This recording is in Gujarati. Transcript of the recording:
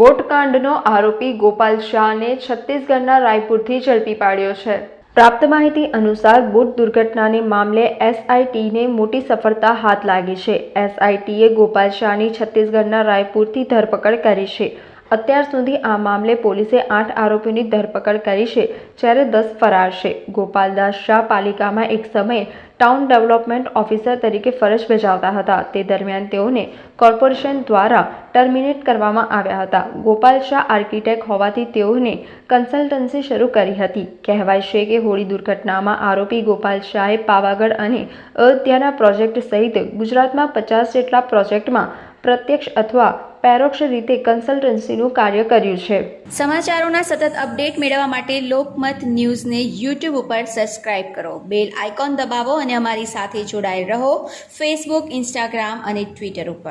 બોટકાંડનો આરોપી ગોપાલ શાહને છત્તીસગઢના રાયપુરથી ઝડપી પાડ્યો છે. પ્રાપ્ત માહિતી અનુસાર બોટ દુર્ઘટનાને મામલે એસઆઈટીને મોટી સફળતા હાથ લાગી છે. એસઆઈટીએ ગોપાલ શાહની છત્તીસગઢના રાયપુરથી ધરપકડ કરી છે. અત્યાર સુધી આ મામલે પોલીસે આઠ આરોપીની ધરપકડ કરી છે, જ્યારે દસ ફરાર છે. ગોપાલદાસ શાહ પાલિકામાં એક સમયે ટાઉન ડેવલપમેન્ટ ઓફિસર તરીકે ફરજ બજાવતા હતા. તે દરમિયાન તેઓને કોર્પોરેશન દ્વારા ટર્મિનેટ કરવામાં આવ્યા હતા. ગોપાલ શાહ આર્કિટેક્ટ હોવાથી તેઓને કન્સલ્ટન્સી શરૂ કરી હતી. કહેવાય છે કે હોળી દુર્ઘટનામાં આરોપી ગોપાલ શાહે પાવાગઢ અને અયોધ્યાના પ્રોજેક્ટ સહિત ગુજરાતમાં પચાસ જેટલા પ્રોજેક્ટમાં પ્રત્યક્ષ અથવા પેરોક્ષ રીતે કન્સલ્ટન્સીનું કાર્ય કર્યું છે. સમાચારોના સતત અપડેટ મેળવવા માટે લોકમત ન્યૂઝને યુટ્યુબ ઉપર સબસ્ક્રાઇબ કરો. બેલ આઇકોન દબાવો અને અમારી સાથે જોડાયેલ રહો. ફેસબુક, ઇન્સ્ટાગ્રામ અને ટ્વિટર ઉપર.